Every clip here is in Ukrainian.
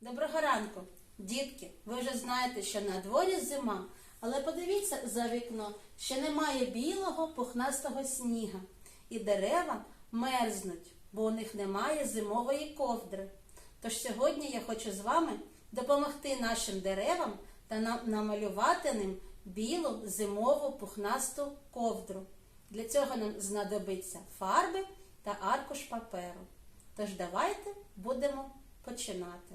Доброго ранку, дітки. Ви вже знаєте, що на дворі зима, але подивіться за вікно, ще немає білого пухнастого сніга, і дерева мерзнуть, бо у них немає зимової ковдри. Тож сьогодні я хочу з вами допомогти нашим деревам та нам намалювати ним білу зимову пухнасту ковдру. Для цього нам знадобиться фарби та аркуш паперу. Тож давайте будемо починати.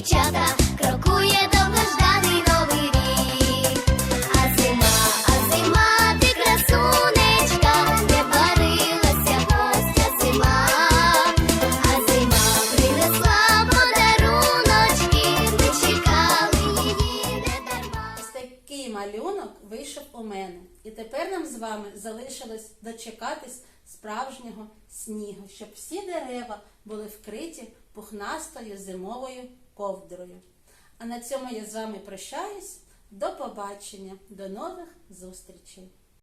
дівчата, крокує довгожданий новий рік. А зима, а зима, ти красунечка, не варилася гостя зима. А зима принесла подаруночки, ми чекали її не дарма. Ось такий малюнок вийшов у мене. І тепер нам з вами залишилось дочекатись справжнього снігу, щоб всі дерева були вкриті пухнастою зимовою ковдрою. А на цьому я з вами прощаюсь. До побачення, до нових зустрічей!